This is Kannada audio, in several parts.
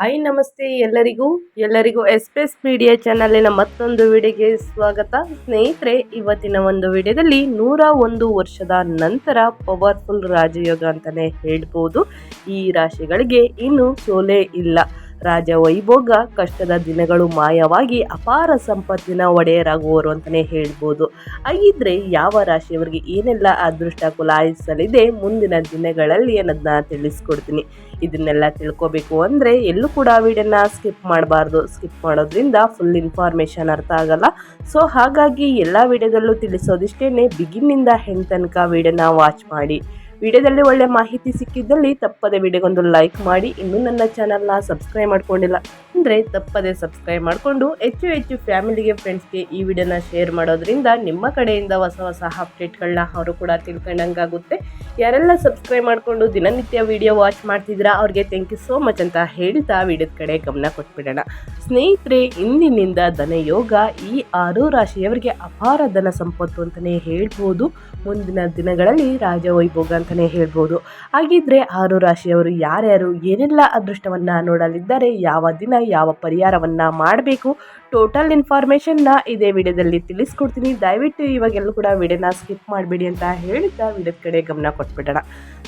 ಹಾಯ್ ನಮಸ್ತೆ ಎಲ್ಲರಿಗೂ. ಎಲ್ಲರಿಗೂ ಎಸ್ಪ್ರೆಸ್ ಮೀಡಿಯಾ ಚಾನಲಿನ ಮತ್ತೊಂದು ವಿಡಿಯೋಗೆ ಸ್ವಾಗತ. ಸ್ನೇಹಿತರೆ, ಇವತ್ತಿನ ಒಂದು ವಿಡಿಯೋದಲ್ಲಿ ನೂರ ಒಂದು ವರ್ಷದ ನಂತರ ಪವರ್ಫುಲ್ ರಾಜಯೋಗ ಅಂತಲೇ ಹೇಳ್ಬೋದು. ಈ ರಾಶಿಗಳಿಗೆ ಇನ್ನೂ ಸೋಲೆ ಇಲ್ಲ. ರಾಜ ವೈಭೋಗ, ಕಷ್ಟದ ದಿನಗಳು ಮಾಯವಾಗಿ ಅಪಾರ ಸಂಪತ್ತಿನ ಒಡೆಯರಾಗುವರು ಅಂತಲೇ ಹೇಳ್ಬೋದು. ಹಾಗಿದ್ರೆ ಯಾವ ರಾಶಿಯವರಿಗೆ ಏನೆಲ್ಲ ಅದೃಷ್ಟ ಕುಲಾಯಿಸಲಿದೆ, ಮುಂದಿನ ದಿನಗಳಲ್ಲಿ ಅನ್ನೋದನ್ನ ತಿಳಿಸ್ಕೊಡ್ತೀನಿ. ಇದನ್ನೆಲ್ಲ ತಿಳ್ಕೊಬೇಕು ಅಂದರೆ ಎಲ್ಲೂ ಕೂಡ ವಿಡಿಯೋನ ಸ್ಕಿಪ್ ಮಾಡಬಾರ್ದು. ಸ್ಕಿಪ್ ಮಾಡೋದ್ರಿಂದ ಫುಲ್ ಇನ್ಫಾರ್ಮೇಷನ್ ಅರ್ಥ ಆಗಲ್ಲ. ಸೊ ಹಾಗಾಗಿ ಎಲ್ಲ ವಿಡಿಯೋದಲ್ಲೂ ತಿಳಿಸೋದಿಷ್ಟೇ ಬಿಗಿನ್ನಿಂದ ಹೆಂಗೆ ತನಕ ವಿಡಿಯೋನ ವಾಚ್ ಮಾಡಿ. ವಿಡಿಯೋದಲ್ಲಿ ಒಳ್ಳೆ ಮಾಹಿತಿ ಸಿಕ್ಕಿದ್ದಲ್ಲಿ ತಪ್ಪದೆ ವಿಡಿಯೋಗೊಂದು ಲೈಕ್ ಮಾಡಿ. ಇನ್ನೂ ನನ್ನ ಚಾನಲ್ನ ಸಬ್ಸ್ಕ್ರೈಬ್ ಮಾಡ್ಕೊಂಡಿಲ್ಲ ಅಂದರೆ ತಪ್ಪದೆ ಸಬ್ಸ್ಕ್ರೈಬ್ ಮಾಡಿಕೊಂಡು ಹೆಚ್ಚು ಹೆಚ್ಚು ಫ್ಯಾಮಿಲಿಗೆ ಫ್ರೆಂಡ್ಸ್ಗೆ ಈ ವಿಡಿಯೋನ ಶೇರ್ ಮಾಡೋದ್ರಿಂದ ನಿಮ್ಮ ಕಡೆಯಿಂದ ಹೊಸ ಹೊಸ ಅಪ್ಡೇಟ್ಗಳನ್ನ ಅವರು ಕೂಡ ತಿಳ್ಕೊಂಡಂಗಾಗುತ್ತೆ. ಯಾರೆಲ್ಲ ಸಬ್ಸ್ಕ್ರೈಬ್ ಮಾಡಿಕೊಂಡು ದಿನನಿತ್ಯ ವಿಡಿಯೋ ವಾಚ್ ಮಾಡ್ತಿದ್ದೀರಾ, ಅವ್ರಿಗೆ ಥ್ಯಾಂಕ್ ಯು ಸೋ ಮಚ್ ಅಂತ ಹೇಳ್ತಾ ವಿಡಿಯೋದ ಕಡೆ ಗಮನ ಕೊಟ್ಬಿಡೋಣ. ಸ್ನೇಹಿತರೆ, ಇಂದಿನಿಂದ ಧನಯೋಗ ಈ ಆರು ರಾಶಿಯವರಿಗೆ ಅಪಾರ ಧನ ಸಂಪತ್ತು ಅಂತಲೇ ಹೇಳ್ಬೋದು. ಮುಂದಿನ ದಿನಗಳಲ್ಲಿ ರಾಜವೈಭೋಗ ಅಂತಲೇ ಹೇಳ್ಬೋದು. ಹಾಗಿದ್ರೆ ಆರು ರಾಶಿಯವರು ಯಾರ್ಯಾರು ಏನೆಲ್ಲ ಅದೃಷ್ಟವನ್ನು ನೋಡಲಿದ್ದಾರೆ, ಯಾವ ದಿನ, ಯಾವ ಪರಿಹಾರವನ್ನು ಮಾಡಬೇಕು ಟೋಟಲ್ ಇನ್ಫಾರ್ಮೇಷನ್ನ ಇದೇ ವಿಡಿಯೋದಲ್ಲಿ ತಿಳಿಸ್ಕೊಡ್ತೀನಿ. ದಯವಿಟ್ಟು ಇವಾಗೆಲ್ಲೂ ಕೂಡ ವಿಡಿಯೋನ ಸ್ಕಿಪ್ ಮಾಡಬೇಡಿ ಅಂತ ಹೇಳಿದ್ದ ವಿಡಿಯೋದ ಕಡೆ ಗಮನ ಕೊಟ್ಬಿಡೋಣ.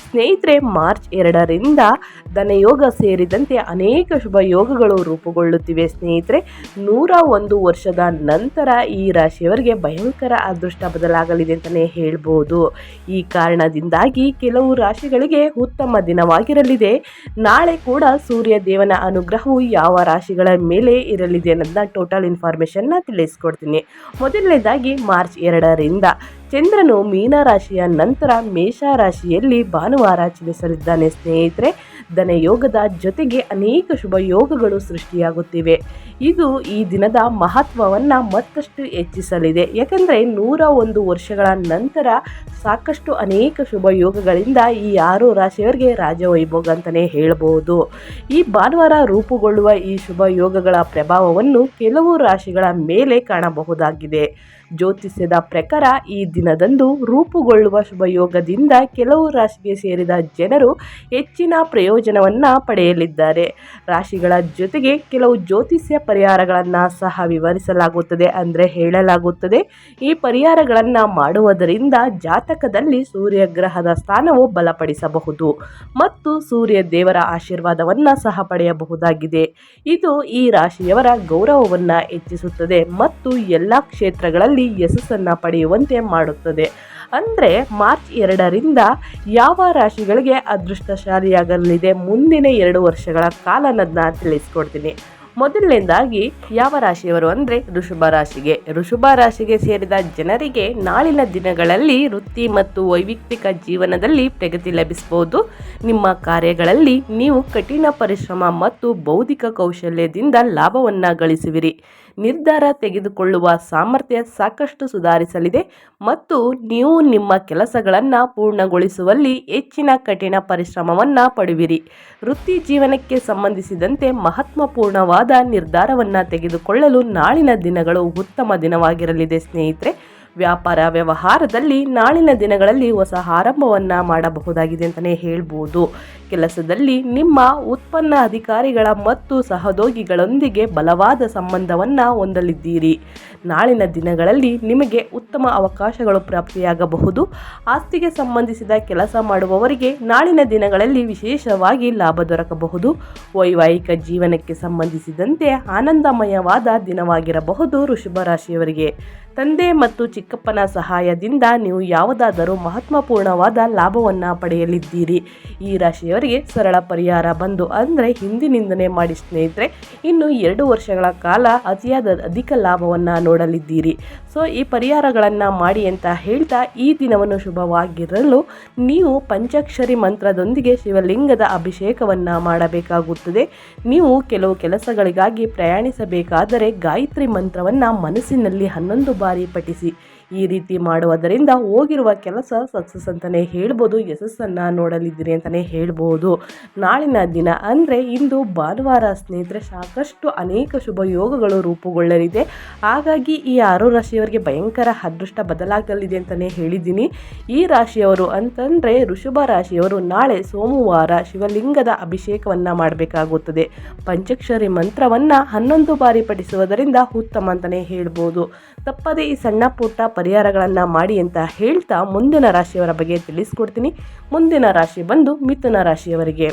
ಸ್ನೇಹಿತರೆ, ಮಾರ್ಚ್ ಎರಡರಿಂದ ಧನಯೋಗ ಸೇರಿದಂತೆ ಅನೇಕ ಶುಭ ಯೋಗಗಳು ರೂಪುಗೊಳ್ಳುತ್ತಿವೆ ಸ್ನೇಹಿತರೆ. ನೂರ ಒಂದು ವರ್ಷದ ನಂತರ ಈ ರಾಶಿಯವರಿಗೆ ಭಯಂಕರ ಅದೃಷ್ಟ ಬದಲಾಗಲಿದೆ ಅಂತಲೇ ಹೇಳ್ಬೋದು. ಈ ಕಾರಣದಿಂದಾಗಿ ಕೆಲವು ರಾಶಿಗಳಿಗೆ ಉತ್ತಮ ದಿನವಾಗಿರಲಿದೆ. ನಾಳೆ ಕೂಡ ಸೂರ್ಯ ದೇವನ ಅನುಗ್ರಹವು ಯಾವ ರಾಶಿಗಳ ಮೇಲೆ ಇರಲಿದೆ ಅನ್ನೋದನ್ನ ಟೋಟಲ್ ಇನ್ಫಾರ್ಮೇಷನ್ನ ತಿಳಿಸ್ಕೊಡ್ತೀನಿ. ಮೊದಲನೇದಾಗಿ ಮಾರ್ಚ್ ಎರಡರಿಂದ ಚಂದ್ರನು ಮೀನರಾಶಿಯ ನಂತರ ಮೇಷ ರಾಶಿಯಲ್ಲಿ ಭಾನುವಾರ ಚಲಿಸಲಿದ್ದಾನೆ ಸ್ನೇಹಿತರೆ. ಧನಯೋಗದ ಜೊತೆಗೆ ಅನೇಕ ಶುಭ ಯೋಗಗಳು ಸೃಷ್ಟಿಯಾಗುತ್ತಿವೆ. ಇದು ಈ ದಿನದ ಮಹತ್ವವನ್ನು ಮತ್ತಷ್ಟು ಹೆಚ್ಚಿಸಲಿದೆ. ಯಾಕೆಂದರೆ ನೂರ ಒಂದು ವರ್ಷಗಳ ನಂತರ ಸಾಕಷ್ಟು ಅನೇಕ ಶುಭ ಯೋಗಗಳಿಂದ ಈ ಆರು ರಾಶಿಯವರಿಗೆ ರಾಜವೈಭೋಗ ಅಂತಲೇ ಹೇಳಬಹುದು ಈ ಭಾನುವಾರ ರೂಪುಗೊಳ್ಳುವ ಈ ಶುಭ ಯೋಗಗಳ ಪ್ರಭಾವವನ್ನು ಕೆಲವು ರಾಶಿಗಳ ಮೇಲೆ ಕಾಣಬಹುದಾಗಿದೆ. ಜ್ಯೋತಿಷ್ಯದ ಪ್ರಕಾರ ಈ ದಿನದಂದು ರೂಪುಗೊಳ್ಳುವ ಶುಭ ಯೋಗದಿಂದ ಕೆಲವು ರಾಶಿಗೆ ಸೇರಿದ ಜನರು ಹೆಚ್ಚಿನ ಪ್ರಯೋಜನವನ್ನು ಪಡೆಯಲಿದ್ದಾರೆ. ರಾಶಿಗಳ ಜೊತೆಗೆ ಕೆಲವು ಜ್ಯೋತಿಷ್ಯ ಪರಿಹಾರಗಳನ್ನು ಸಹ ವಿವರಿಸಲಾಗುತ್ತದೆ ಅಂದರೆ ಹೇಳಲಾಗುತ್ತದೆ. ಈ ಪರಿಹಾರಗಳನ್ನು ಮಾಡುವುದರಿಂದ ಜಾತಕದಲ್ಲಿ ಸೂರ್ಯಗ್ರಹದ ಸ್ಥಾನವು ಬಲಪಡಿಸಬಹುದು ಮತ್ತು ಸೂರ್ಯ ದೇವರ ಆಶೀರ್ವಾದವನ್ನು ಸಹ ಪಡೆಯಬಹುದಾಗಿದೆ. ಇದು ಈ ರಾಶಿಯವರ ಗೌರವವನ್ನು ಹೆಚ್ಚಿಸುತ್ತದೆ ಮತ್ತು ಎಲ್ಲ ಕ್ಷೇತ್ರಗಳಲ್ಲಿ ಯಶಸ್ಸನ್ನು ಪಡೆಯುವಂತೆ ಮಾಡುತ್ತದೆ. ಅಂದರೆ ಮಾರ್ಚ್ ಎರಡರಿಂದ ಯಾವ ರಾಶಿಗಳಿಗೆ ಅದೃಷ್ಟಶಾಲಿಯಾಗಲಿದೆ ಮುಂದಿನ ಎರಡು ವರ್ಷಗಳ ಕಾಲ ತಿಳಿಸ್ಕೊಡ್ತೀನಿ. ಮೊದಲನೇದಾಗಿ ಯಾವ ರಾಶಿಯವರು ಅಂದರೆ ಋಷಭ ರಾಶಿಗೆ. ಋಷಭ ರಾಶಿಗೆ ಸೇರಿದ ಜನರಿಗೆ ನಾಳಿನ ದಿನಗಳಲ್ಲಿ ವೃತ್ತಿ ಮತ್ತು ವೈಯಕ್ತಿಕ ಜೀವನದಲ್ಲಿ ಪ್ರಗತಿ ಲಭಿಸಬಹುದು. ನಿಮ್ಮ ಕಾರ್ಯಗಳಲ್ಲಿ ನೀವು ಕಠಿಣ ಪರಿಶ್ರಮ ಮತ್ತು ಬೌದ್ಧಿಕ ಕೌಶಲ್ಯದಿಂದ ಲಾಭವನ್ನು ಗಳಿಸುವಿರಿ. ನಿರ್ಧಾರ ತೆಗೆದುಕೊಳ್ಳುವ ಸಾಮರ್ಥ್ಯ ಸಾಕಷ್ಟು ಸುಧಾರಿಸಲಿದೆ ಮತ್ತು ನೀವು ನಿಮ್ಮ ಕೆಲಸಗಳನ್ನು ಪೂರ್ಣಗೊಳಿಸುವಲ್ಲಿ ಹೆಚ್ಚಿನ ಕಠಿಣ ಪರಿಶ್ರಮವನ್ನು ಪಡುವಿರಿ. ವೃತ್ತಿ ಜೀವನಕ್ಕೆ ಸಂಬಂಧಿಸಿದಂತೆ ಮಹತ್ವಪೂರ್ಣವಾದ ನಿರ್ಧಾರವನ್ನು ತೆಗೆದುಕೊಳ್ಳಲು ನಾಳಿನ ದಿನಗಳು ಉತ್ತಮ ದಿನವಾಗಿರಲಿದೆ ಸ್ನೇಹಿತರೆ. ವ್ಯಾಪಾರ ವ್ಯವಹಾರದಲ್ಲಿ ನಾಳಿನ ದಿನಗಳಲ್ಲಿ ಹೊಸ ಆರಂಭವನ್ನು ಮಾಡಬಹುದಾಗಿದೆ ಅಂತಲೇ ಹೇಳ್ಬೋದು. ಕೆಲಸದಲ್ಲಿ ನಿಮ್ಮ ಉತ್ಪನ್ನ ಅಧಿಕಾರಿಗಳ ಮತ್ತು ಸಹೋದ್ಯೋಗಿಗಳೊಂದಿಗೆ ಬಲವಾದ ಸಂಬಂಧವನ್ನು ಹೊಂದಲಿದ್ದೀರಿ. ನಾಳಿನ ದಿನಗಳಲ್ಲಿ ನಿಮಗೆ ಉತ್ತಮ ಅವಕಾಶಗಳು ಪ್ರಾಪ್ತಿಯಾಗಬಹುದು. ಆಸ್ತಿಗೆ ಸಂಬಂಧಿಸಿದ ಕೆಲಸ ಮಾಡುವವರಿಗೆ ನಾಳಿನ ದಿನಗಳಲ್ಲಿ ವಿಶೇಷವಾಗಿ ಲಾಭ ದೊರಕಬಹುದು. ವೈವಾಹಿಕ ಜೀವನಕ್ಕೆ ಸಂಬಂಧಿಸಿದಂತೆ ಆನಂದಮಯವಾದ ದಿನವಾಗಿರಬಹುದು ಋಷಭ ರಾಶಿಯವರಿಗೆ. ತಂದೆ ಮತ್ತು ಚಿಕ್ಕಪ್ಪನ ಸಹಾಯದಿಂದ ನೀವು ಯಾವುದಾದರೂ ಮಹತ್ವಪೂರ್ಣವಾದ ಲಾಭವನ್ನು ಪಡೆಯಲಿದ್ದೀರಿ. ಈ ರಾಶಿಯವರಿಗೆ ಸರಳ ಪರಿಹಾರ ಬಂದು ಅಂದರೆ ಹಿಂದಿನಿಂದನೇ ಮಾಡಿ ಸ್ನೇಹಿತರೆ, ಇನ್ನು ಎರಡು ವರ್ಷಗಳ ಕಾಲ ಅತಿಯಾದ ಅಧಿಕ ಲಾಭವನ್ನು ನೋಡಲಿದ್ದೀರಿ. ಸೊ, ಈ ಪರಿಹಾರಗಳನ್ನು ಮಾಡಿ ಅಂತ ಹೇಳ್ತಾ ಈ ದಿನವನ್ನು ಶುಭವಾಗಿರಲು ನೀವು ಪಂಚಾಕ್ಷರಿ ಮಂತ್ರದೊಂದಿಗೆ ಶಿವಲಿಂಗದ ಅಭಿಷೇಕವನ್ನು ಮಾಡಬೇಕಾಗುತ್ತದೆ. ನೀವು ಕೆಲವು ಕೆಲಸಗಳಿಗಾಗಿ ಪ್ರಯಾಣಿಸಬೇಕಾದರೆ ಗಾಯತ್ರಿ ಮಂತ್ರವನ್ನು ಮನಸ್ಸಿನಲ್ಲಿ ಹನ್ನೊಂದು ಬಾರಿ ಪಠಿಸಿ. ಈ ರೀತಿ ಮಾಡುವುದರಿಂದ ಹೋಗಿರುವ ಕೆಲಸ ಸಕ್ಸಸ್ ಅಂತಲೇ ಹೇಳ್ಬೋದು, ಯಶಸ್ಸನ್ನು ನೋಡಲಿದ್ದೀರಿ ಅಂತಲೇ ಹೇಳ್ಬೋದು. ನಾಳಿನ ದಿನ ಅಂದರೆ ಇಂದು ಭಾನುವಾರ ಸ್ನೇಹಿತರೆ, ಸಾಕಷ್ಟು ಅನೇಕ ಶುಭ ಯೋಗಗಳು ರೂಪುಗೊಳ್ಳಲಿದೆ. ಹಾಗಾಗಿ ಈ ಆರು ರಾಶಿಯವರಿಗೆ ಭಯಂಕರ ಅದೃಷ್ಟ ಬದಲಾಗಲಿದೆ ಅಂತಲೇ ಹೇಳಿದ್ದೀನಿ. ಈ ರಾಶಿಯವರು ಅಂತಂದರೆ ಋಷಭ ರಾಶಿಯವರು ನಾಳೆ ಸೋಮವಾರ ಶಿವಲಿಂಗದ ಅಭಿಷೇಕವನ್ನು ಮಾಡಬೇಕಾಗುತ್ತದೆ. ಪಂಚಾಕ್ಷರಿ ಮಂತ್ರವನ್ನು ಹನ್ನೊಂದು ಬಾರಿ ಪಠಿಸುವುದರಿಂದ ಉತ್ತಮ ಅಂತಲೇ ಹೇಳ್ಬೋದು. ತಪ್ಪದೇ ಈ ಸಣ್ಣ ಪುಟ್ಟ ಪರಿಹಾರಗಳನ್ನು ಮಾಡಿ ಅಂತ ಹೇಳ್ತಾ ಮುಂದಿನ ರಾಶಿಯವರ ಬಗ್ಗೆ ತಿಳಿಸ್ಕೊಡ್ತೀನಿ. ಮುಂದಿನ ರಾಶಿ ಬಂದು ಮಿಥುನ ರಾಶಿಯವರಿಗೆ.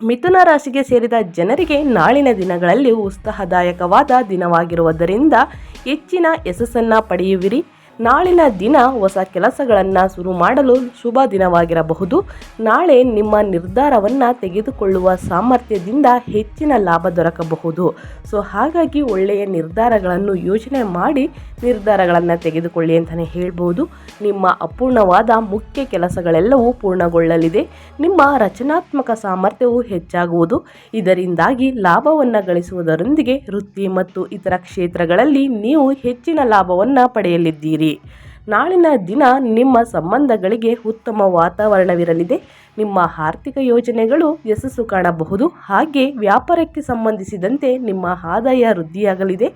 ಮಿಥುನ ರಾಶಿಗೆ ಸೇರಿದ ಜನರಿಗೆ ನಾಳಿನ ದಿನಗಳಲ್ಲಿ ಉತ್ಸಾಹದಾಯಕವಾದ ದಿನವಾಗಿರುವುದರಿಂದ ಹೆಚ್ಚಿನ ಯಶಸ್ಸನ್ನು ಪಡೆಯುವಿರಿ. ನಾಳಿನ ದಿನ ಹೊಸ ಕೆಲಸಗಳನ್ನು ಶುರು ಮಾಡಲು ಶುಭ ದಿನವಾಗಿರಬಹುದು. ನಾಳೆ ನಿಮ್ಮ ನಿರ್ಧಾರವನ್ನು ತೆಗೆದುಕೊಳ್ಳುವ ಸಾಮರ್ಥ್ಯದಿಂದ ಹೆಚ್ಚಿನ ಲಾಭ ದೊರಕಬಹುದು. ಸೊ, ಹಾಗಾಗಿ ಒಳ್ಳೆಯ ನಿರ್ಧಾರಗಳನ್ನು ಯೋಚನೆ ಮಾಡಿ ನಿರ್ಧಾರಗಳನ್ನು ತೆಗೆದುಕೊಳ್ಳಿ ಅಂತಲೇ ಹೇಳ್ಬೋದು. ನಿಮ್ಮ ಅಪೂರ್ಣವಾದ ಮುಖ್ಯ ಕೆಲಸಗಳೆಲ್ಲವೂ ಪೂರ್ಣಗೊಳ್ಳಲಿದೆ. ನಿಮ್ಮ ರಚನಾತ್ಮಕ ಸಾಮರ್ಥ್ಯವು ಹೆಚ್ಚಾಗುವುದು. ಇದರಿಂದಾಗಿ ಲಾಭವನ್ನು ಗಳಿಸುವುದರೊಂದಿಗೆ ವೃತ್ತಿ ಮತ್ತು ಇತರ ಕ್ಷೇತ್ರಗಳಲ್ಲಿ ನೀವು ಹೆಚ್ಚಿನ ಲಾಭವನ್ನು ಪಡೆಯಲಿದ್ದೀರಿ. ನಾಳಿನ ದಿನ ನಿಮ್ಮ ಸಂಬಂಧಗಳಿಗೆ ಉತ್ತಮ ವಾತಾವರಣವಿರಲಿದೆ. ನಿಮ್ಮ ಆರ್ಥಿಕ ಯೋಜನೆಗಳು ಯಶಸ್ಸು ಕಾಣಬಹುದು. ಹಾಗೆ ವ್ಯಾಪಾರಕ್ಕೆ ಸಂಬಂಧಿಸಿದಂತೆ ನಿಮ್ಮ ಆದಾಯ ವೃದ್ಧಿಯಾಗಲಿದೆ.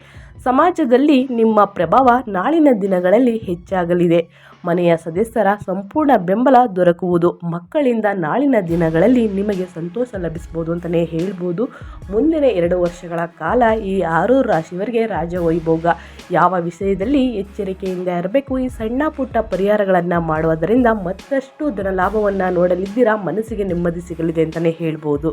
ಸಮಾಜದಲ್ಲಿ ನಿಮ್ಮ ಪ್ರಭಾವ ನಾಳಿನ ದಿನಗಳಲ್ಲಿ ಹೆಚ್ಚಾಗಲಿದೆ. ಮನೆಯ ಸದಸ್ಯರ ಸಂಪೂರ್ಣ ಬೆಂಬಲ ದೊರಕುವುದು, ಮಕ್ಕಳಿಂದ ನಾಳಿನ ದಿನಗಳಲ್ಲಿ ನಿಮಗೆ ಸಂತೋಷ ಲಭಿಸ್ಬೋದು ಅಂತಲೇ ಹೇಳ್ಬೋದು. ಮುಂದಿನ ಎರಡು ವರ್ಷಗಳ ಕಾಲ ಈ ಆರು ರಾಶಿಯವರಿಗೆ ರಾಜವೈಭೋಗ. ಯಾವ ವಿಷಯದಲ್ಲಿ ಎಚ್ಚರಿಕೆಯಿಂದ ಇರಬೇಕು? ಈ ಸಣ್ಣ ಪುಟ್ಟ ಪರಿಹಾರಗಳನ್ನು ಮಾಡುವುದರಿಂದ ಮತ್ತಷ್ಟು ಧನಲಾಭವನ್ನು ನೋಡಲಿದ್ದೀರಾ? ಮನಸ್ಸಿಗೆ ನೆಮ್ಮದಿ ಸಿಗಲಿದೆ ಅಂತಲೇ ಹೇಳ್ಬೋದು.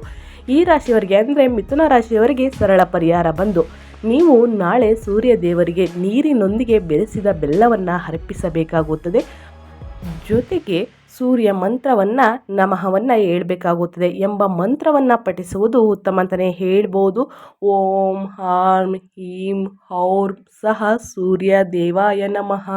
ಈ ರಾಶಿಯವರಿಗೆ ಅಂದರೆ ಮಿಥುನ ರಾಶಿಯವರಿಗೆ ಸರಳ ಪರಿಹಾರ ಬಂದು ನೀವು ನಾಳೆ ಸೂರ್ಯ ದೇವರಿಗೆ ನೀರಿನೊಂದಿಗೆ ಬೆರೆಸಿದ ಬೆಲ್ಲವನ್ನು ಅರ್ಪಿಸಬೇಕಾಗುತ್ತದೆ. ಜೊತೆಗೆ ಸೂರ್ಯ ಮಂತ್ರವನ್ನು ನಮಃವನ್ನು ಹೇಳ್ಬೇಕಾಗುತ್ತದೆ ಎಂಬ ಮಂತ್ರವನ್ನು ಪಠಿಸುವುದು ಉತ್ತಮ ಅಂತಲೇ ಹೇಳ್ಬೋದು. ಓಂ, ಹಾಂ, ಹೀಂ, ಹೌರ್, ಸಹ, ಸೂರ್ಯ, ದೇವಾಯ ನಮಃ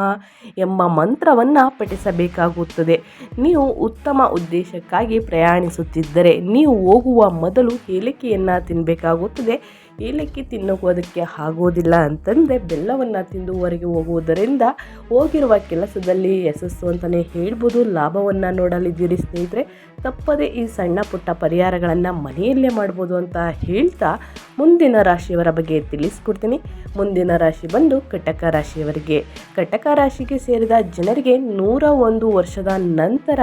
ಎಂಬ ಮಂತ್ರವನ್ನು ಪಠಿಸಬೇಕಾಗುತ್ತದೆ. ನೀವು ಉತ್ತಮ ಉದ್ದೇಶಕ್ಕಾಗಿ ಪ್ರಯಾಣಿಸುತ್ತಿದ್ದರೆ ನೀವು ಹೋಗುವ ಮೊದಲು ಏಲಕ್ಕಿಯನ್ನು ತಿನ್ನಬೇಕಾಗುತ್ತದೆ ಏಲಕ್ಕಿ ತಿನ್ನುವುದಕ್ಕೆ ಆಗೋದಿಲ್ಲ ಅಂತಂದರೆ ಬೆಲ್ಲವನ್ನು ತಿಂದು ಹೊರಗೆ ಹೋಗುವುದರಿಂದ ಹೋಗಿರುವ ಕೆಲಸದಲ್ಲಿ ಯಶಸ್ಸು ಅಂತಲೇ ಹೇಳ್ಬೋದು. ಲಾಭವನ್ನು ನೋಡಲಿದ್ದೀರಿ ಸ್ನೇಹಿತರೆ. ತಪ್ಪದೆ ಈ ಸಣ್ಣ ಪುಟ್ಟ ಪರಿಹಾರಗಳನ್ನು ಮನೆಯಲ್ಲೇ ಮಾಡ್ಬೋದು ಅಂತ ಹೇಳ್ತಾ ಮುಂದಿನ ರಾಶಿಯವರ ಬಗ್ಗೆ ತಿಳಿಸ್ಕೊಡ್ತೀನಿ. ಮುಂದಿನ ರಾಶಿ ಬಂದು ಕಟಕ ರಾಶಿಯವರಿಗೆ. ಕಟಕ ರಾಶಿಗೆ ಸೇರಿದ ಜನರಿಗೆ ನೂರ ಒಂದು ವರ್ಷದ ನಂತರ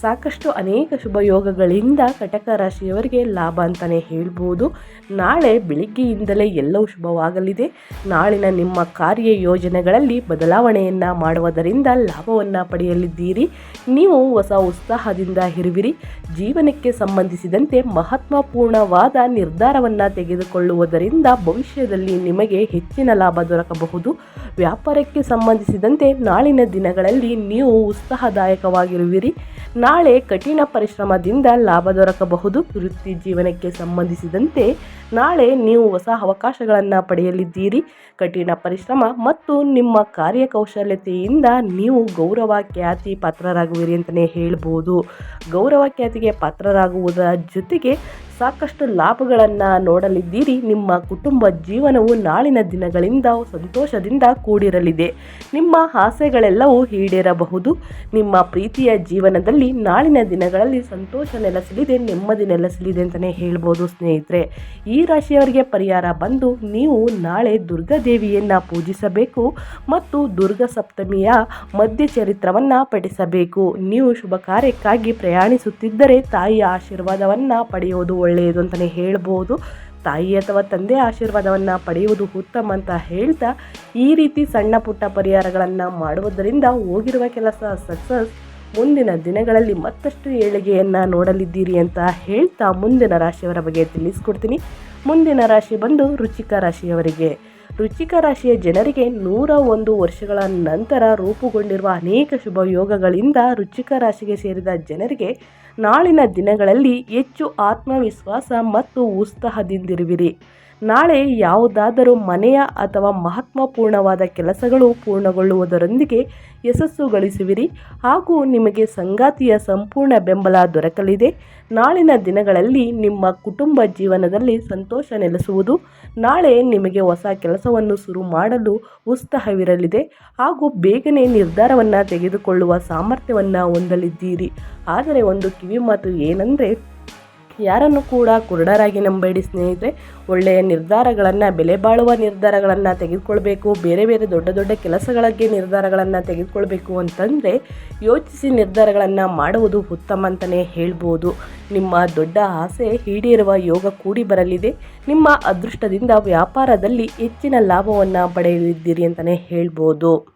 ಸಾಕಷ್ಟು ಅನೇಕ ಶುಭಯೋಗಗಳಿಂದ ಕಟಕ ರಾಶಿಯವರಿಗೆ ಲಾಭ ಅಂತಲೇ ಹೇಳ್ಬೋದು. ನಾಳೆ ಬೆಳಿಗ್ಗೆಯಿಂದಲೇ ಎಲ್ಲವೂ ಶುಭವಾಗಲಿದೆ. ನಾಳಿನ ನಿಮ್ಮ ಕಾರ್ಯ ಯೋಜನೆಗಳಲ್ಲಿ ಬದಲಾವಣೆಯನ್ನು ಮಾಡುವುದರಿಂದ ಲಾಭವನ್ನು ಪಡೆಯಲಿದ್ದೀರಿ. ನೀವು ಹೊಸ ಉತ್ಸಾಹದಿಂದ ಇರುವಿರಿ. ಜೀವನಕ್ಕೆ ಸಂಬಂಧಿಸಿದಂತೆ ಮಹತ್ವಪೂರ್ಣವಾದ ನಿರ್ಧಾರವನ್ನು ತೆಗೆದುಕೊಳ್ಳುವುದರಿಂದ ಭವಿಷ್ಯದಲ್ಲಿ ನಿಮಗೆ ಹೆಚ್ಚಿನ ಲಾಭ ದೊರಕಬಹುದು. ವ್ಯಾಪಾರಕ್ಕೆ ಸಂಬಂಧಿಸಿದಂತೆ ನಾಳಿನ ದಿನಗಳಲ್ಲಿ ನೀವು ಉತ್ಸಾಹದಾಯಕವಾಗಿರುವಿರಿ. ನಾಳೆ ಕಠಿಣ ಪರಿಶ್ರಮದಿಂದ ಲಾಭ ದೊರಕಬಹುದು. ವೃತ್ತಿ ಜೀವನಕ್ಕೆ ಸಂಬಂಧಿಸಿದಂತೆ ನಾಳೆ ನೀವು ಹೊಸ ಅವಕಾಶಗಳನ್ನು ಪಡೆಯಲಿದ್ದೀರಿ. ಕಠಿಣ ಪರಿಶ್ರಮ ಮತ್ತು ನಿಮ್ಮ ಕಾರ್ಯಕೌಶಲ್ಯತೆಯಿಂದ ನೀವು ಗೌರವ ಖ್ಯಾತಿ ಪಾತ್ರರಾಗುವಿರಿ ಅಂತಲೇ ಹೇಳ್ಬೋದು. ಗೌರವ ಖ್ಯಾತಿಗೆ ಪಾತ್ರರಾಗುವುದರ ಜೊತೆಗೆ ಸಾಕಷ್ಟು ಲಾಭಗಳನ್ನು ನೋಡಲಿದ್ದೀರಿ. ನಿಮ್ಮ ಕುಟುಂಬ ಜೀವನವು ನಾಳಿನ ದಿನಗಳಿಂದ ಸಂತೋಷದಿಂದ ಕೂಡಿರಲಿದೆ. ನಿಮ್ಮ ಆಸೆಗಳೆಲ್ಲವೂ ಈಡೇರಬಹುದು. ನಿಮ್ಮ ಪ್ರೀತಿಯ ಜೀವನದಲ್ಲಿ ನಾಳಿನ ದಿನಗಳಲ್ಲಿ ಸಂತೋಷ ನೆಲೆಸಲಿದೆ, ನೆಮ್ಮದಿ ನೆಲೆಸಲಿದೆ ಅಂತಲೇ ಹೇಳ್ಬೋದು ಸ್ನೇಹಿತರೆ. ಈ ರಾಶಿಯವರಿಗೆ ಪರಿಹಾರ ಬಂದು ನೀವು ನಾಳೆ ದುರ್ಗಾದೇವಿಯನ್ನು ಪೂಜಿಸಬೇಕು ಮತ್ತು ದುರ್ಗಾ ಸಪ್ತಮಿಯ ಮಧ್ಯ ಚರಿತ್ರವನ್ನು ಪಠಿಸಬೇಕು. ನೀವು ಶುಭ ಕಾರ್ಯಕ್ಕಾಗಿ ಪ್ರಯಾಣಿಸುತ್ತಿದ್ದರೆ ತಾಯಿಯ ಆಶೀರ್ವಾದವನ್ನು ಪಡೆಯುವುದು ಒಳ್ಳೆಯದು ಅಂತಲೇ ಹೇಳ್ಬೋದು. ತಾಯಿ ಅಥವಾ ತಂದೆ ಆಶೀರ್ವಾದವನ್ನು ಪಡೆಯುವುದು ಉತ್ತಮ ಅಂತ ಹೇಳ್ತಾ, ಈ ರೀತಿ ಸಣ್ಣ ಪುಟ್ಟ ಪರಿಹಾರಗಳನ್ನು ಮಾಡುವುದರಿಂದ ಹೋಗಿರುವ ಕೆಲಸ ಸಕ್ಸಸ್ ಮುಂದಿನ ದಿನಗಳಲ್ಲಿ ಮತ್ತಷ್ಟು ಏಳಿಗೆಯನ್ನು ನೋಡಲಿದ್ದೀರಿ ಅಂತ ಹೇಳ್ತಾ ಮುಂದಿನ ರಾಶಿಯವರ ಬಗ್ಗೆ ತಿಳಿಸ್ಕೊಡ್ತೀನಿ. ಮುಂದಿನ ರಾಶಿ ಬಂದು ರುಚಿಕ ರಾಶಿಯವರಿಗೆ. ರುಚಿಕ ರಾಶಿಯ ಜನರಿಗೆ ನೂರ ಒಂದು ವರ್ಷಗಳ ನಂತರ ರೂಪುಗೊಂಡಿರುವ ಅನೇಕ ಶುಭ ಯೋಗಗಳಿಂದ ರುಚಿಕ ರಾಶಿಗೆ ಸೇರಿದ ಜನರಿಗೆ ನಾಳಿನ ದಿನಗಳಲ್ಲಿ ಹೆಚ್ಚು ಆತ್ಮವಿಶ್ವಾಸ ಮತ್ತು ಉತ್ಸಾಹದಿಂದಿರುವಿರಿ. ನಾಳೆ ಯಾವುದಾದರೂ ಮನೆಯ ಅಥವಾ ಮಹತ್ವಪೂರ್ಣವಾದ ಕೆಲಸಗಳು ಪೂರ್ಣಗೊಳ್ಳುವುದರೊಂದಿಗೆ ಯಶಸ್ಸು ಗಳಿಸುವಿರಿ. ಹಾಗೂ ನಿಮಗೆ ಸಂಗಾತಿಯ ಸಂಪೂರ್ಣ ಬೆಂಬಲ ದೊರಕಲಿದೆ. ನಾಳಿನ ದಿನಗಳಲ್ಲಿ ನಿಮ್ಮ ಕುಟುಂಬ ಜೀವನದಲ್ಲಿ ಸಂತೋಷ ನೆಲೆಸುವುದು. ನಾಳೆ ನಿಮಗೆ ಹೊಸ ಕೆಲಸವನ್ನು ಶುರು ಮಾಡಲು ಉತ್ಸಾಹವಿರಲಿದೆ. ಹಾಗೂ ಬೇಗನೆ ನಿರ್ಧಾರವನ್ನು ತೆಗೆದುಕೊಳ್ಳುವ ಸಾಮರ್ಥ್ಯವನ್ನು ಹೊಂದಲಿದ್ದೀರಿ. ಆದರೆ ಒಂದು ಕಿವಿಮಾತು ಏನಂದರೆ ಯಾರನ್ನು ಕೂಡ ಕುರುಡರಾಗಿ ನಂಬೇಡಿ ಸ್ನೇಹಿತರೆ, ಒಳ್ಳೆಯ ನಿರ್ಧಾರಗಳನ್ನು, ಬೆಲೆ ಬಾಳುವ ನಿರ್ಧಾರಗಳನ್ನು ತೆಗೆದುಕೊಳ್ಬೇಕು, ಬೇರೆ ಬೇರೆ ದೊಡ್ಡ ದೊಡ್ಡ ಕೆಲಸಗಳಿಗೆ ನಿರ್ಧಾರಗಳನ್ನು ತೆಗೆದುಕೊಳ್ಬೇಕು ಅಂತಂದರೆ ಯೋಚಿಸಿ ನಿರ್ಧಾರಗಳನ್ನು ಮಾಡುವುದು ಉತ್ತಮ ಅಂತಲೇ ಹೇಳ್ಬೋದು. ನಿಮ್ಮ ದೊಡ್ಡ ಆಸೆ ಈಡೇರುವ ಯೋಗ ಕೂಡಿ ಬರಲಿದೆ. ನಿಮ್ಮ ಅದೃಷ್ಟದಿಂದ ವ್ಯಾಪಾರದಲ್ಲಿ ಹೆಚ್ಚಿನ ಲಾಭವನ್ನು ಪಡೆಯಲಿದ್ದೀರಿ ಅಂತಲೇ ಹೇಳ್ಬೋದು.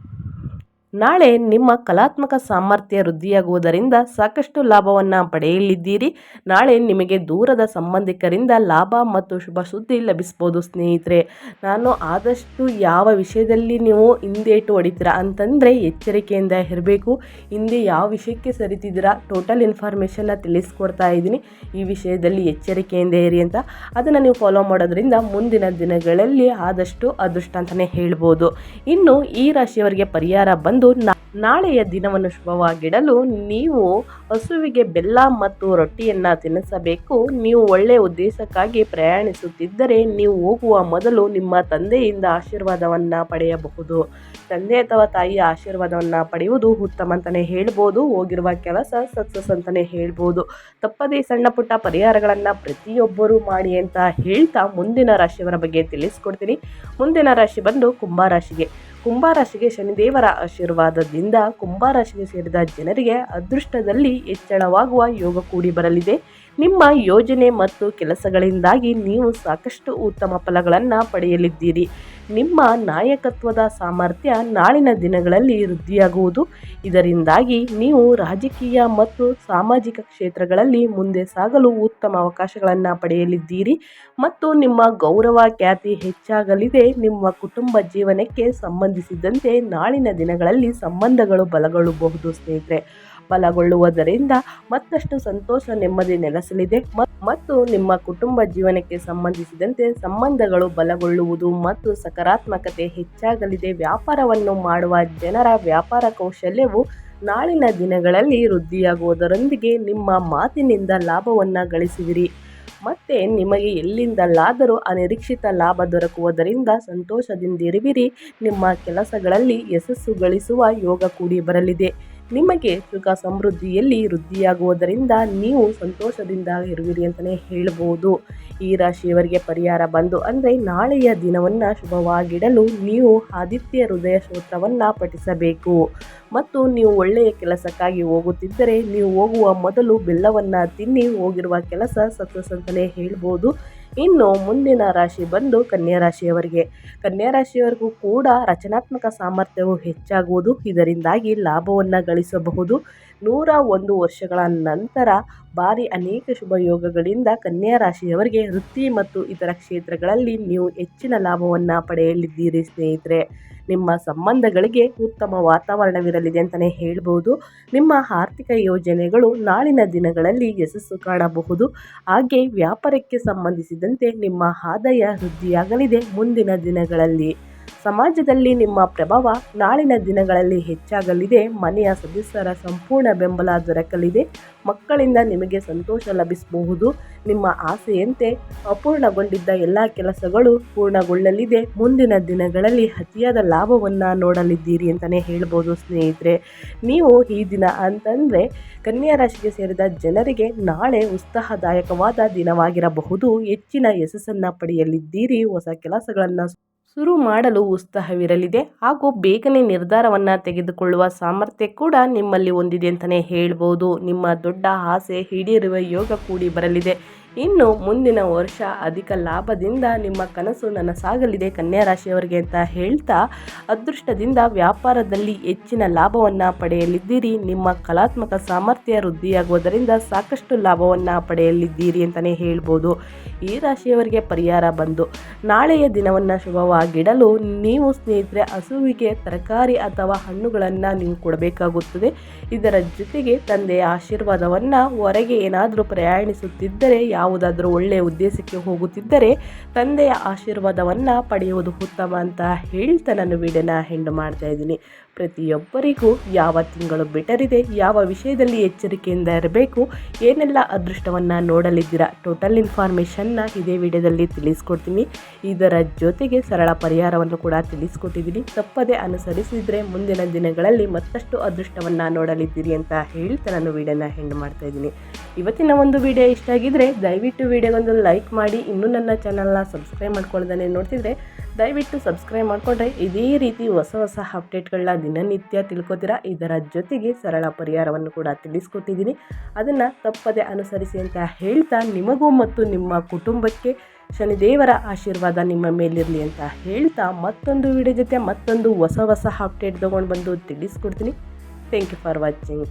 ನಾಳೆ ನಿಮ್ಮ ಕಲಾತ್ಮಕ ಸಾಮರ್ಥ್ಯ ವೃದ್ಧಿಯಾಗುವುದರಿಂದ ಸಾಕಷ್ಟು ಲಾಭವನ್ನು ಪಡೆಯಲಿದ್ದೀರಿ. ನಾಳೆ ನಿಮಗೆ ದೂರದ ಸಂಬಂಧಿಕರಿಂದ ಲಾಭ ಮತ್ತು ಶುಭ ಸುದ್ದಿ ಲಭಿಸ್ಬೋದು ಸ್ನೇಹಿತರೆ. ನಾನು ಆದಷ್ಟು ಯಾವ ವಿಷಯದಲ್ಲಿ ನೀವು ಹಿಂದೇಟು ಹೊಡಿತೀರಾ ಅಂತಂದರೆ ಎಚ್ಚರಿಕೆಯಿಂದ ಇರಬೇಕು. ಹಿಂದೆ ಯಾವ ವಿಷಯಕ್ಕೆ ಸರಿತಿದ್ದೀರಾ ಟೋಟಲ್ ಇನ್ಫಾರ್ಮೇಷನ್ನ ತಿಳಿಸ್ಕೊಡ್ತಾ ಇದ್ದೀನಿ. ಈ ವಿಷಯದಲ್ಲಿ ಎಚ್ಚರಿಕೆಯಿಂದ ಇರಿ ಅಂತ. ಅದನ್ನು ನೀವು ಫಾಲೋ ಮಾಡೋದ್ರಿಂದ ಮುಂದಿನ ದಿನಗಳಲ್ಲಿ ಆದಷ್ಟು ಅದೃಷ್ಟ ಅಂತಲೇ ಹೇಳ್ಬೋದು. ಇನ್ನು ಈ ರಾಶಿಯವರಿಗೆ ಪರಿಹಾರ ಬಂದು আনন্দ না ನಾಳೆಯ ದಿನವನ್ನು ಶುಭವಾಗಿಡಲು ನೀವು ಹಸುವಿಗೆ ಬೆಲ್ಲ ಮತ್ತು ರೊಟ್ಟಿಯನ್ನು ತಿನ್ನಿಸಬೇಕು ನೀವು ಒಳ್ಳೆಯ ಉದ್ದೇಶಕ್ಕಾಗಿ ಪ್ರಯಾಣಿಸುತ್ತಿದ್ದರೆ ನೀವು ಹೋಗುವ ಮೊದಲು ನಿಮ್ಮ ತಂದೆಯಿಂದ ಆಶೀರ್ವಾದವನ್ನು ಪಡೆಯಬಹುದು. ತಂದೆ ಅಥವಾ ತಾಯಿಯ ಆಶೀರ್ವಾದವನ್ನು ಪಡೆಯುವುದು ಉತ್ತಮ ಅಂತಲೇ ಹೇಳ್ಬೋದು. ಹೋಗಿರುವ ಕೆಲಸ ಸಕ್ಸಸ್ ಅಂತಲೇ ಹೇಳ್ಬೋದು. ತಪ್ಪದೇ ಸಣ್ಣ ಪುಟ್ಟ ಪರಿಹಾರಗಳನ್ನು ಪ್ರತಿಯೊಬ್ಬರೂ ಮಾಡಿ ಅಂತ ಹೇಳ್ತಾ ಮುಂದಿನ ರಾಶಿಯವರ ಬಗ್ಗೆ ತಿಳಿಸ್ಕೊಡ್ತೀನಿ. ಮುಂದಿನ ರಾಶಿ ಬಂದು ಕುಂಭ ರಾಶಿಗೆ. ಕುಂಭ ರಾಶಿಗೆ ಶನಿದೇವರ ಆಶೀರ್ವಾದದಿಂದ ಕುಂಭರಾಶಿಗೆ ಸೇರಿದ ಜನರಿಗೆ ಅದೃಷ್ಟದಲ್ಲಿ ಹೆಚ್ಚಳವಾಗುವ ಯೋಗ ಕೂಡಿ ಬರಲಿದೆ. ನಿಮ್ಮ ಯೋಜನೆ ಮತ್ತು ಕೆಲಸಗಳಿಂದಾಗಿ ನೀವು ಸಾಕಷ್ಟು ಉತ್ತಮ ಫಲಗಳನ್ನು ಪಡೆಯಲಿದ್ದೀರಿ. ನಿಮ್ಮ ನಾಯಕತ್ವದ ಸಾಮರ್ಥ್ಯ ನಾಳಿನ ದಿನಗಳಲ್ಲಿ ವೃದ್ಧಿಯಾಗುವುದು. ಇದರಿಂದಾಗಿ ನೀವು ರಾಜಕೀಯ ಮತ್ತು ಸಾಮಾಜಿಕ ಕ್ಷೇತ್ರಗಳಲ್ಲಿ ಮುಂದೆ ಸಾಗಲು ಉತ್ತಮ ಅವಕಾಶಗಳನ್ನು ಪಡೆಯಲಿದ್ದೀರಿ ಮತ್ತು ನಿಮ್ಮ ಗೌರವ ಖ್ಯಾತಿ ಹೆಚ್ಚಾಗಲಿದೆ. ನಿಮ್ಮ ಕುಟುಂಬ ಜೀವನಕ್ಕೆ ಸಂಬಂಧಿಸಿದಂತೆ ನಾಳಿನ ದಿನಗಳಲ್ಲಿ ಸಂಬಂಧಗಳು ಬಲಗೊಳ್ಳಬಹುದು ಸ್ನೇಹಿತರೆ. ಬಲಗೊಳ್ಳುವುದರಿಂದ ಮತ್ತಷ್ಟು ಸಂತೋಷ, ನೆಮ್ಮದಿ ನೆಲೆಸಲಿದೆ. ಮತ್ತು ನಿಮ್ಮ ಕುಟುಂಬ ಜೀವನಕ್ಕೆ ಸಂಬಂಧಿಸಿದಂತೆ ಸಂಬಂಧಗಳು ಬಲಗೊಳ್ಳುವುದು ಮತ್ತು ಸಕಾರಾತ್ಮಕತೆ ಹೆಚ್ಚಾಗಲಿದೆ. ವ್ಯಾಪಾರವನ್ನು ಮಾಡುವ ಜನರ ವ್ಯಾಪಾರ ಕೌಶಲ್ಯವು ನಾಳಿನ ದಿನಗಳಲ್ಲಿ ವೃದ್ಧಿಯಾಗುವುದರೊಂದಿಗೆ ನಿಮ್ಮ ಮಾತಿನಿಂದ ಲಾಭವನ್ನು ಗಳಿಸುವಿರಿ. ಮತ್ತೆ ನಿಮಗೆ ಎಲ್ಲಿಂದಲಾದರೂ ಅನಿರೀಕ್ಷಿತ ಲಾಭ ದೊರಕುವುದರಿಂದ ಸಂತೋಷದಿಂದಿರುವಿರಿ. ನಿಮ್ಮ ಕೆಲಸಗಳಲ್ಲಿ ಯಶಸ್ಸು ಗಳಿಸುವ ಯೋಗ ಕೂಡಿ ಬರಲಿದೆ. ನಿಮಗೆ ಸುಖ ಸಮೃದ್ಧಿಯಲ್ಲಿ ವೃದ್ಧಿಯಾಗುವುದರಿಂದ ನೀವು ಸಂತೋಷದಿಂದ ಇರುವಿರಿ ಅಂತಲೇ ಹೇಳ್ಬೋದು. ಈ ರಾಶಿಯವರಿಗೆ ಪರಿಹಾರ ಬಂದು ಅಂದರೆ ನಾಳೆಯ ದಿನವನ್ನು ಶುಭವಾಗಿಡಲು ನೀವು ಆದಿತ್ಯ ಹೃದಯ ಸ್ತೋತ್ರವನ್ನು ಪಠಿಸಬೇಕು. ಮತ್ತು ನೀವು ಒಳ್ಳೆಯ ಕೆಲಸಕ್ಕಾಗಿ ಹೋಗುತ್ತಿದ್ದರೆ ನೀವು ಹೋಗುವ ಮೊದಲು ಬೆಲ್ಲವನ್ನು ತಿನ್ನಿ, ಹೋಗಿರುವ ಕೆಲಸ ಸಕ್ಸಸ್ ಅಂತಲೇ ಹೇಳ್ಬೋದು. ಇನ್ನು ಮುಂದಿನ ರಾಶಿ ಬಂದು ಕನ್ಯಾ ರಾಶಿಯವರಿಗೆ. ಕನ್ಯಾ ರಾಶಿಯವರಿಗೂ ಕೂಡ ರಚನಾತ್ಮಕ ಸಾಮರ್ಥ್ಯವು ಹೆಚ್ಚಾಗುವುದು. ಇದರಿಂದಾಗಿ ಲಾಭವನ್ನು ಗಳಿಸಬಹುದು. ನೂರ ಒಂದು ವರ್ಷಗಳ ನಂತರ ಬಾರಿ ಅನೇಕ ಶುಭ ಯೋಗಗಳಿಂದ ಕನ್ಯಾ ರಾಶಿಯವರಿಗೆ ವೃತ್ತಿ ಮತ್ತು ಇತರ ಕ್ಷೇತ್ರಗಳಲ್ಲಿ ನೀವು ಹೆಚ್ಚಿನ ಲಾಭವನ್ನು ಪಡೆಯಲಿದ್ದೀರಿ ಸ್ನೇಹಿತರೆ. ನಿಮ್ಮ ಸಂಬಂಧಗಳಿಗೆ ಉತ್ತಮ ವಾತಾವರಣವಿರಲಿದೆ ಅಂತಲೇ ಹೇಳ್ಬೋದು. ನಿಮ್ಮ ಆರ್ಥಿಕ ಯೋಜನೆಗಳು ನಾಳಿನ ದಿನಗಳಲ್ಲಿ ಯಶಸ್ಸು ಕಾಣಬಹುದು. ಹಾಗೆ ವ್ಯಾಪಾರಕ್ಕೆ ಸಂಬಂಧಿಸಿದಂತೆ ನಿಮ್ಮ ಆದಾಯ ವೃದ್ಧಿಯಾಗಲಿದೆ ಮುಂದಿನ ದಿನಗಳಲ್ಲಿ. ಸಮಾಜದಲ್ಲಿ ನಿಮ್ಮ ಪ್ರಭಾವ ನಾಳಿನ ದಿನಗಳಲ್ಲಿ ಹೆಚ್ಚಾಗಲಿದೆ. ಮನೆಯ ಸದಸ್ಯರ ಸಂಪೂರ್ಣ ಬೆಂಬಲ ದೊರಕಲಿದೆ. ಮಕ್ಕಳಿಂದ ನಿಮಗೆ ಸಂತೋಷ ಲಭಿಸಬಹುದು. ನಿಮ್ಮ ಆಸೆಯಂತೆ ಅಪೂರ್ಣಗೊಂಡಿದ್ದ ಎಲ್ಲ ಕೆಲಸಗಳು ಪೂರ್ಣಗೊಳ್ಳಲಿದೆ. ಮುಂದಿನ ದಿನಗಳಲ್ಲಿ ಅತಿಯಾದ ಲಾಭವನ್ನು ನೋಡಲಿದ್ದೀರಿ ಅಂತಲೇ ಹೇಳ್ಬೋದು ಸ್ನೇಹಿತರೆ. ನೀವು ಈ ದಿನ ಅಂತಂದರೆ ಕನ್ಯಾ ರಾಶಿಗೆ ಸೇರಿದ ಜನರಿಗೆ ನಾಳೆ ಉತ್ಸಾಹದಾಯಕವಾದ ದಿನವಾಗಿರಬಹುದು. ಹೆಚ್ಚಿನ ಯಶಸ್ಸನ್ನು ಪಡೆಯಲಿದ್ದೀರಿ. ಹೊಸ ಕೆಲಸಗಳನ್ನು ಶುರು ಮಾಡಲು ಉತ್ಸಾಹವಿರಲಿದೆ. ಹಾಗೂ ಬೇಗನೆ ನಿರ್ಧಾರವನ್ನು ತೆಗೆದುಕೊಳ್ಳುವ ಸಾಮರ್ಥ್ಯ ಕೂಡ ನಿಮ್ಮಲ್ಲಿ ಹೊಂದಿದೆ ಅಂತಲೇ ಹೇಳ್ಬೋದು. ನಿಮ್ಮ ದೊಡ್ಡ ಆಸೆ ಈಡೇರುವ ಯೋಗ ಕೂಡಿ ಬರಲಿದೆ. ಇನ್ನು ಮುಂದಿನ ವರ್ಷ ಅಧಿಕ ಲಾಭದಿಂದ ನಿಮ್ಮ ಕನಸು ನನಸಾಗಲಿದೆ ಕನ್ಯಾ ರಾಶಿಯವರಿಗೆ ಅಂತ ಹೇಳ್ತಾ ಅದೃಷ್ಟದಿಂದ ವ್ಯಾಪಾರದಲ್ಲಿ ಹೆಚ್ಚಿನ ಲಾಭವನ್ನು ಪಡೆಯಲಿದ್ದೀರಿ. ನಿಮ್ಮ ಕಲಾತ್ಮಕ ಸಾಮರ್ಥ್ಯ ವೃದ್ಧಿಯಾಗುವುದರಿಂದ ಸಾಕಷ್ಟು ಲಾಭವನ್ನು ಪಡೆಯಲಿದ್ದೀರಿ ಅಂತಲೇ ಹೇಳ್ಬೋದು. ಈ ರಾಶಿಯವರಿಗೆ ಪರಿಹಾರ ಬಂದು ನಾಳೆಯ ದಿನವನ್ನು ಶುಭವಾಗಿಡಲು ನೀವು ಸ್ನೇಹಿತರೆ ಹಸುವಿಗೆ ತರಕಾರಿ ಅಥವಾ ಹಣ್ಣುಗಳನ್ನು ನೀವು ಕೊಡಬೇಕಾಗುತ್ತದೆ. ಇದರ ಜೊತೆಗೆ ತಂದೆಯ ಆಶೀರ್ವಾದವನ್ನು ಹೊರಗೆ ಏನಾದರೂ ಪ್ರಯಾಣಿಸುತ್ತಿದ್ದರೆ ಯಾವ ಯಾವುದಾದ್ರೂ ಒಳ್ಳೆಯ ಉದ್ದೇಶಕ್ಕೆ ಹೋಗುತ್ತಿದ್ದರೆ ತಂದೆಯ ಆಶೀರ್ವಾದವನ್ನು ಪಡೆಯುವುದು ಉತ್ತಮ ಅಂತ ಹೇಳ್ತಾ ನಾನು ವಿಡಿಯೋನ ಹೆಂಡು ಮಾಡ್ತಾ ಇದ್ದೀನಿ. ಪ್ರತಿಯೊಬ್ಬರಿಗೂ ಯಾವ ತಿಂಗಳು ಬೆಟರಿದೆ ಯಾವ ವಿಷಯದಲ್ಲಿ ಎಚ್ಚರಿಕೆಯಿಂದ ಇರಬೇಕು, ಏನೆಲ್ಲ ಅದೃಷ್ಟವನ್ನು ನೋಡಲಿದ್ದೀರಾ ಟೋಟಲ್ ಇನ್ಫಾರ್ಮೇಷನ್ನ ಇದೇ ವಿಡಿಯೋದಲ್ಲಿ ತಿಳಿಸ್ಕೊಡ್ತೀನಿ. ಇದರ ಜೊತೆಗೆ ಸರಳ ಪರಿಹಾರವನ್ನು ಕೂಡ ತಿಳಿಸ್ಕೊಟ್ಟಿದ್ದೀನಿ. ತಪ್ಪದೆ ಅನುಸರಿಸಿದರೆ ಮುಂದಿನ ದಿನಗಳಲ್ಲಿ ಮತ್ತಷ್ಟು ಅದೃಷ್ಟವನ್ನು ನೋಡಲಿದ್ದೀರಿ ಅಂತ ಹೇಳ್ತಾ ನಾನು ವಿಡಿಯೋನ ಹೆಂಡ್ ಮಾಡ್ತಾ ಇದ್ದೀನಿ. ಇವತ್ತಿನ ಒಂದು ವಿಡಿಯೋ ಇಷ್ಟ ಆಗಿದ್ರೆ ದಯವಿಟ್ಟು ವಿಡಿಯೋಗೊಂದು ಲೈಕ್ ಮಾಡಿ, ಇನ್ನೂ ನನ್ನ ಚಾನಲ್ನ ಸಬ್ಸ್ಕ್ರೈಬ್ ಮಾಡ್ಕೊಳ್ದಾನೆ ನೋಡ್ತಿದ್ರೆ ದಯವಿಟ್ಟು ಸಬ್ಸ್ಕ್ರೈಬ್ ಮಾಡಿಕೊಂಡ್ರೆ ಇದೇ ರೀತಿ ಹೊಸ ಹೊಸ ಅಪ್ಡೇಟ್ಗಳನ್ನ ದಿನನಿತ್ಯ ತಿಳ್ಕೊತೀರಾ? ಇದರ ಜೊತೆಗೆ ಸರಳ ಪರಿಹಾರವನ್ನು ಕೂಡ ತಿಳಿಸ್ಕೊಟ್ಟಿದ್ದೀನಿ. ಅದನ್ನು ತಪ್ಪದೆ ಅನುಸರಿಸಿ ಅಂತ ಹೇಳ್ತಾ ನಿಮಗೂ ಮತ್ತು ನಿಮ್ಮ ಕುಟುಂಬಕ್ಕೆ ಶನಿದೇವರ ಆಶೀರ್ವಾದ ನಿಮ್ಮ ಮೇಲಿರಲಿ ಅಂತ ಹೇಳ್ತಾ ಮತ್ತೊಂದು ವಿಡಿಯೋ ಜೊತೆ ಮತ್ತೊಂದು ಹೊಸ ಹೊಸ ಅಪ್ಡೇಟ್ ತೊಗೊಂಡು ಬಂದು ತಿಳಿಸ್ಕೊಡ್ತೀನಿ. Thank you for watching